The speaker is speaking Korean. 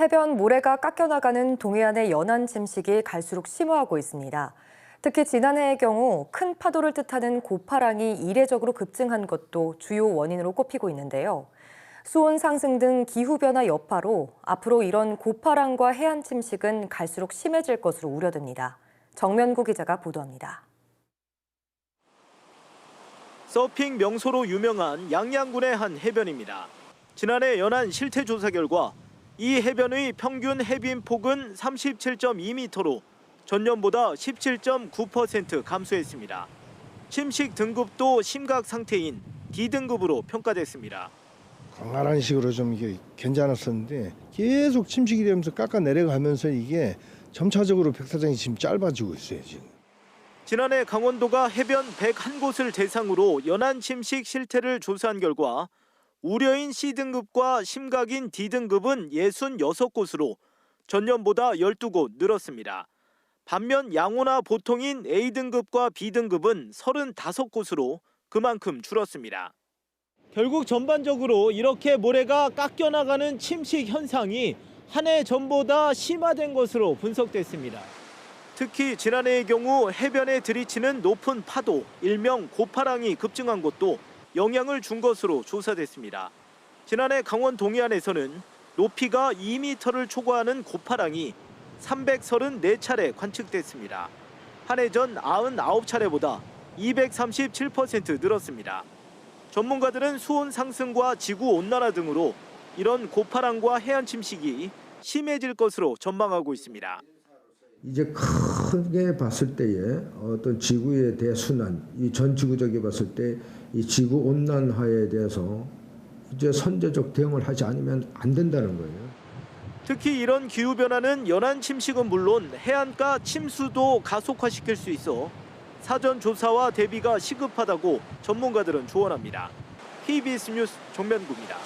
해변 모래가 깎여나가는 동해안의 연안 침식이 갈수록 심화하고 있습니다. 특히 지난해의 경우 큰 파도를 뜻하는 고파랑이 이례적으로 급증한 것도 주요 원인으로 꼽히고 있는데요. 수온 상승 등 기후변화 여파로 앞으로 이런 고파랑과 해안 침식은 갈수록 심해질 것으로 우려됩니다. 정면구 기자가 보도합니다. 서핑 명소로 유명한 양양군의 한 해변입니다. 지난해 연안 실태 조사 결과 이 해변의 평균 해빈 폭은 37.2m로 전년보다 17.9% 감소했습니다. 침식 등급도 심각 상태인 D등급으로 평가됐습니다. 강활한 식으로 좀 이게 괜찮았었는데 계속 침식이 되면서 깎아 내려가면서 이게 점차적으로 백사장이 지금 짧아지고 있어요 지금. 지난해 강원도가 해변 101곳을 대상으로 연안 침식 실태를 조사한 결과 우려인 C등급과 심각인 D등급은 66곳으로 전년보다 12곳 늘었습니다. 반면 양호나 보통인 A등급과 B등급은 35곳으로 그만큼 줄었습니다. 결국 전반적으로 이렇게 모래가 깎여나가는 침식 현상이 한 해 전보다 심화된 것으로 분석됐습니다. 특히 지난해의 경우 해변에 들이치는 높은 파도, 일명 고파랑이 급증한 것도 영향을 준 것으로 조사됐습니다. 지난해 강원 동해안에서는 높이가 2m를 초과하는 고파랑이 334차례 관측됐습니다. 한 해 전 99차례보다 237% 늘었습니다. 전문가들은 수온 상승과 지구 온난화 등으로 이런 고파랑과 해안 침식이 심해질 것으로 전망하고 있습니다. 이제 크게 봤을 때에 어떤 지구의 대순환, 이 전 지구적이 봤을 때 이 지구 온난화에 대해서 이제 선제적 대응을 하지 않으면 안 된다는 거예요. 특히 이런 기후 변화는 연안 침식은 물론 해안가 침수도 가속화시킬 수 있어 사전 조사와 대비가 시급하다고 전문가들은 조언합니다. KBS 뉴스 정면구입니다.